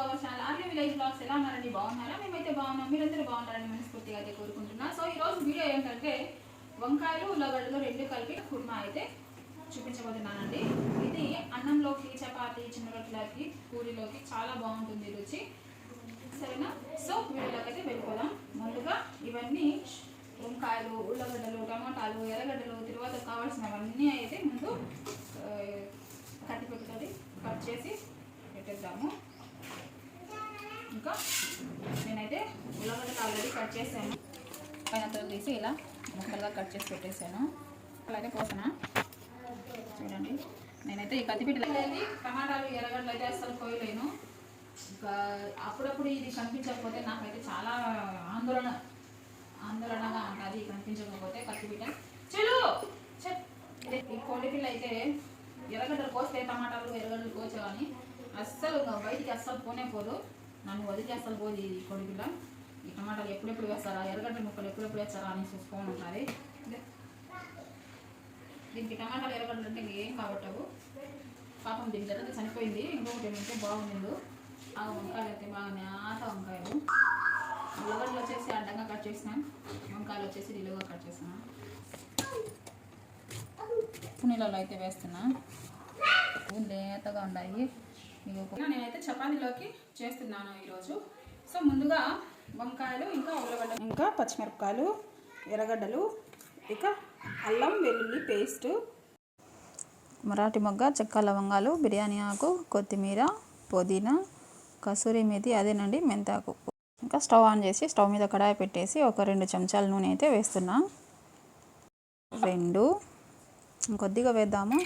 Our channel Arya village blogs ఎలా ఉన్నారండి? బాగున్నారా? మేమైతే బాగున్నాం. మీరందరూ బాగున్నారని మనస్ఫూర్తిగా అయితే కోరుకుంటున్నా. సో ఈ రోజు వీడియో ఏంటంటే వంకాయలు ఉల్లగడ్డలు రెండు కలిపి కుర్మా అయితే చూపించబోతున్నానండి. ఇది అన్నంలోకి చపాతి చిన్న రొట్టెలకి పూరిలోకి చాలా బాగుంటుంది రుచి. సరేనా? సో వీడియోలోకి అయితే వెళ్ళిపోదాం. ముందుగా ఇవన్నీ వంకాయలు ఉల్లగడ్డలు టమాటాలు ఎర్రగడ్డలు తర్వాత కావాల్సినవన్నీ అయితే ముందు ఆ, కట్ చేసి పెట్టేద్దాము. ఇంకా నేనైతే ఉల్లగడ్డలు ఆల్రెడీ కట్ చేశాను. పైన తీసి ఇలా ముక్కలుగా కట్ చేసి పెట్టేశాను. అలాగే పోసన? చూడండి. నేనైతే ఈ కత్తిపీట టమాటాలు ఎర్రగడ్డలు అయితే అసలు కోయలేను. ఇంకా అప్పుడప్పుడు ఇది కనిపించకపోతే నాకైతే చాలా ఆందోళన ఆందోళనగా ఉంటుంది కనిపించకపోతే కత్తిపీట చెలు! చెప్ ఈ కోడిపిల్ల అయితే ఎర్రగడ్డలు కోస్తే టమాటాలు ఎర్రగడ్డలు కోసేవని అస్సలు బయటికి అస్సలు పోనే పోదు. నన్ను వదిలి పోదు ఈ కోడిపిల్ల ఈ టమాటాలు ఎప్పుడెప్పుడు వేస్తారా? ఎర్రగడ్డ ముక్కలు ఎప్పుడెప్పుడు వేస్తారా అని చూసుకొని ఉంటుంది దీనికి టమాటాలు ఎర్రగడ్డలు అంటే ఏం కాబట్టవు పాపం దీని జరగదు చనిపోయింది. ఇంకొకటి ఏమంటే బాగుంది ఆ వంకాయలు అయితే బాగా నేత వంకాయలు. ఉల్లగడ్డలు వచ్చేసి అడ్డంగా కట్ చేసిన. వంకాయలు వచ్చేసి నిలువుగా కట్ చేసిన. ఉప్పు నీళ్ళలో అయితే వేస్తున్నా. లేతగా ఉన్నాయి నేనైతే చపాతీలోకి చేస్తున్నాను ఈరోజు. సో ముందుగా వంకాయలు ఇంకా ఉల్లగడ్డలు. ఇంకా పచ్చిమిరపకాయలు ఎర్రగడ్డలు ఇక అల్లం వెల్లుల్లి పేస్ట్ మరాఠీ మొగ్గ చెక్క లవంగాలు బిర్యానీ ఆకు కొత్తిమీర పుదీనా కసూరి మేతి అదేనండి మెంతాకు. ఇంకా స్టవ్ ఆన్ చేసి స్టవ్ మీద కడాయి పెట్టేసి ఒక రెండు చెంచాల నూనె అయితే వేస్తున్నా. రెండు. ఇంకొద్దిగా వేద్దాము.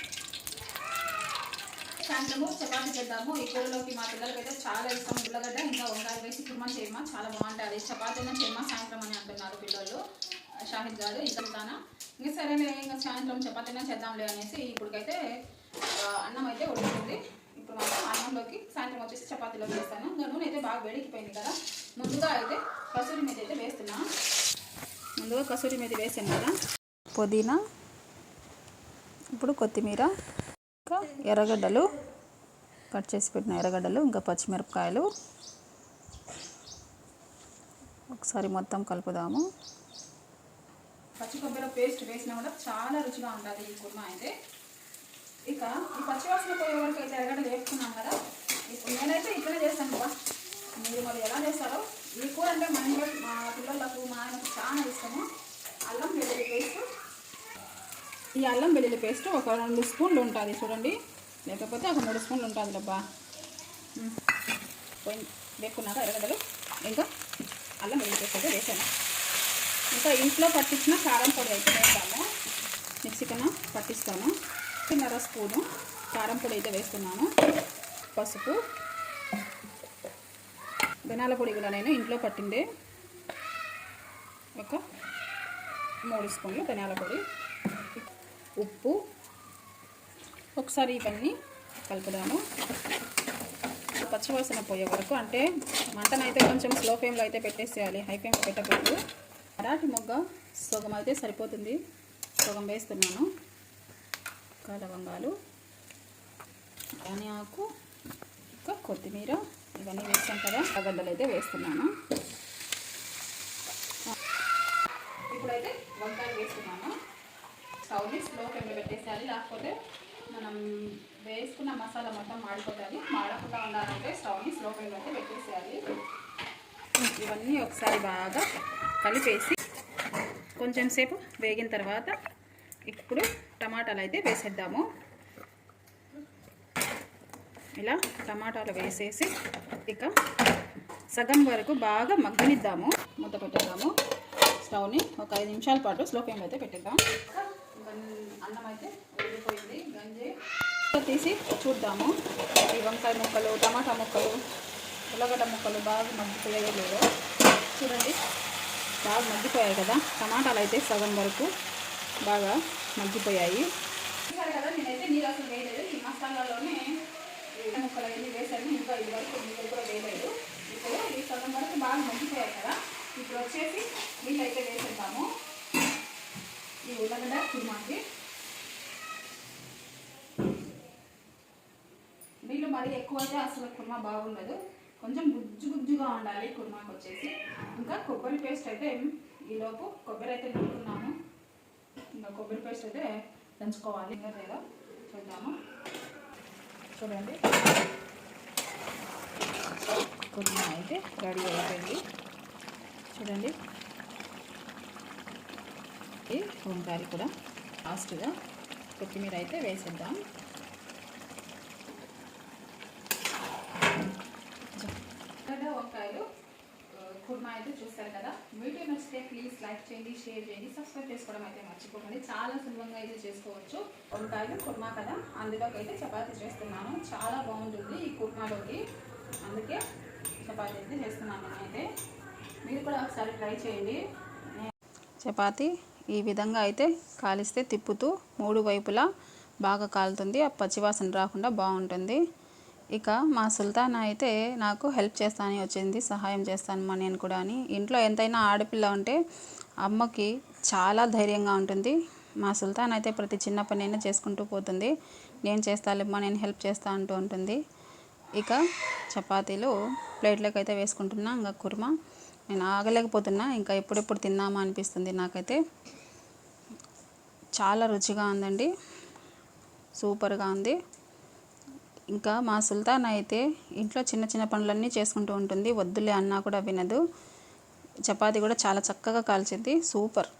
సాయంత్రము చపాతి చేద్దాము. ఈ కూరలోకి మా పిల్లలకి అయితే చాలా ఇష్టం. ఉల్లగడ్డ ఇంకా వంకాయలు వేసి కుర్మా చేయమా? చాలా బాగుంటుంది. చపాతి అయినా చేయమా? సాయంత్రం అని అంటున్నారు పిల్లలు. షాహిద్ గారు ఇంకా దానా ఇంకా సరేలే ఇంకా సాయంత్రం చపాతి అయినా చేద్దాంలే అనేసి ఇప్పటికైతే అన్నం అయితే ఉడుకుతుంది ఇప్పుడు మాత్రం అన్నంలోకి సాయంత్రం వచ్చేసి చపాతీలో వేస్తాను. ఇంకా నూనె అయితే బాగా వేడికిపోయింది కదా. ముందుగా అయితే కసూరి మీద అయితే వేస్తున్నా. ముందుగా కసూరి మీద వేసాను కదా. పుదీనా ఇప్పుడు కొత్తిమీర ఇంకా ఎర్రగడ్డలు కట్ చేసి పెట్టిన ఎర్రగడ్డలు ఇంకా పచ్చిమిరపకాయలు. ఒకసారి మొత్తం కలుపుదాము. పచ్చి కొబ్బరి పేస్ట్ వేసినా కూడా చాలా రుచిగా ఉంటుంది ఈ కుర్మా అయితే. ఇక ఈ పచ్చివాసన పోయే వరకు అయితే ఎర్రగడ్డ వేసుకున్నాం కదా. ఇప్పుడు నేనైతే ఇట్లనే చేస్తాను బా మీరు మరి ఎలా చేస్తారో? ఈ కూర అంటే మా ఇంట్లో మా పిల్లలకు మా ఆయనకు చాలా ఇష్టము అల్లం వెల్లుల్లి పేస్ట్ ఈ అల్లం వెల్లుల్లి పేస్ట్ ఒక రెండు స్పూన్లు ఉంటుంది చూడండి. లేకపోతే ఒక మూడు స్పూన్లు ఉంటుంది డబ్బా పోయి వేసుకున్నాక ఎర్రగడ్డలు ఇంకా అల్లం వెల్లుల్లి పేస్ట్ అయితే వేసాను. ఇంకా ఇంట్లో పట్టించిన కారం పొడి అయితే వేస్తాము మిక్సీకన పట్టిస్తాను. చిన్నర స్పూను కారం పొడి అయితే వేస్తున్నాను. పసుపు. ధనాల పొడి కూడా నేను ఇంట్లో పట్టిందే. ఒక మూడు స్పూన్లు ధనియాల పొడి. ఉప్పు. ఒకసారి ఇవన్నీ కలుపుదాము. పచ్చివాసన పోయే వరకు అంటే మంటనైతే కొంచెం స్లో ఫ్లేమ్లో అయితే పెట్టేసేయాలి. హై ఫ్లేమ్లో పెట్టకూడదు. మరాఠీ మొగ్గ సగం అయితే సరిపోతుంది. సగం వేస్తున్నాను. ఇంకా లవంగాలు ఆకు ఇంకా కొత్తిమీర ఇవన్నీ వేసాం కదా. గడ్డలు అయితే వేస్తున్నాను. ఇప్పుడైతే వంకాయలు వేస్తున్నాను. స్టవ్ని స్లో ఫ్లేమ్లో పెట్టేసేయాలి. లేకపోతే మనం వేసుకున్న మసాలా మొత్తం మాడిపోతుంది. మాడకుండా ఉండాలంటే స్టవ్ని స్లో ఫ్లేమ్లో అయితే పెట్టేసేయాలి. ఇవన్నీ ఒకసారి బాగా కలిపేసి కొంచెం సేపు వేగిన తర్వాత ఇప్పుడు టమాటాలు అయితే వేసేద్దాము. ఇలా టమాటాలు వేసేసి ఇక సగం వరకు బాగా మగ్గనిద్దాము. మూత పెట్టేద్దాము. స్టవ్ని ఒక ఐదు నిమిషాల పాటు స్లో ఫ్లేమ్లో అయితే పెట్టేద్దాం. అన్నం అయితే ఉడికిపోయింది గంజి తీసి చూద్దాము. ఈ వంకాయ ముక్కలు టమాటా ముక్కలు ఉల్లగడ్డ ముక్కలు బాగా మగ్గిపోయాయో లేదో చూడండి. బాగా మగ్గిపోయాయి కదా. టమాటాలు అయితే సగం వరకు బాగా మగ్గిపోయాయి. కదా నేనైతే నీరు అసలు వేయలేదు. ఈ మసాలాలోనే ముక్కలు అవన్నీ వేసాను ఇంకా ఇది వరకు నీళ్ళు కూడా వేయలేదు. ఇప్పుడు ఈ సగం వరకు బాగా మగ్గిపోయాయి కదా. ఇప్పుడు వచ్చేసి నీళ్ళు అయితే వేసేద్దాము. ఈ ఉల్లగడ్డ కుర్మాకి నీళ్ళు మరీ ఎక్కువ అయితే అసలు కుర్మా బాగుండదు. కొంచెం గుజ్జు గుజ్జుగా ఉండాలి కుర్మాకి వచ్చేసి. ఇంకా కొబ్బరి పేస్ట్ అయితే ఈలోపు కొబ్బరి అయితే దంచుకున్నాము ఇంకా కొబ్బరి పేస్ట్ అయితే దంచుకోవాలి. ఇంకా లేదా చూద్దాము. చూడండి. కుర్మా అయితే రెడీ అయిపోయింది. చూడండి. ఈ వంకాయలు కూడా లాస్ట్గా కొత్తిమీర అయితే వేసేద్దాం. వంకాయలు కుర్మా అయితే చూస్తారు కదా. వీడియో నచ్చితే ప్లీజ్ లైక్ చేయండి షేర్ చేయండి సబ్స్క్రైబ్ చేసుకోవడం అయితే మర్చిపోకండి. చాలా సులభంగా అయితే చేసుకోవచ్చు. వంకాయలు కుర్మా కదా. అందులోకి అయితే చపాతీ చేస్తున్నాను. చాలా బాగుంటుంది ఈ కుర్మాలోకి. అందుకే చపాతీ అయితే చేస్తున్నాను నేనైతే. మీరు కూడా ఒకసారి ట్రై చేయండి. చపాతి ఈ విధంగా అయితే కాలిస్తే తిప్పుతూ మూడు వైపులా బాగా కాలుతుంది. ఆ పచ్చివాసన రాకుండా బాగుంటుంది. ఇక మా సుల్తాన్ అయితే నాకు హెల్ప్ చేస్తానని వచ్చింది సహాయం చేస్తానమ్మా నేను కూడా అని. ఇంట్లో ఎంతైనా ఆడపిల్ల ఉంటే అమ్మకి చాలా ధైర్యంగా ఉంటుంది. మా సుల్తాన్ అయితే ప్రతి చిన్న పనైనా చేసుకుంటూ పోతుంది. నేను చేస్తాలేమ్మా నేను హెల్ప్ చేస్తా అంటూ ఉంటుంది. ఇక చపాతీలు ప్లేట్లోకి అయితే వేసుకుంటున్నా. ఇంకా కుర్మా నేను ఆగలేకపోతున్నా ఇంకా ఎప్పుడెప్పుడు తిందామా అనిపిస్తుంది నాకైతే. చాలా రుచిగా ఉందండి. సూపర్గా ఉంది. ఇంకా మా సుల్తాన్ అయితే ఇంట్లో చిన్న చిన్న పనులన్నీ చేసుకుంటూ ఉంటుంది. వద్దులే అన్నా కూడా వినదు. చపాతీ కూడా చాలా చక్కగా కాల్చింది సూపర్.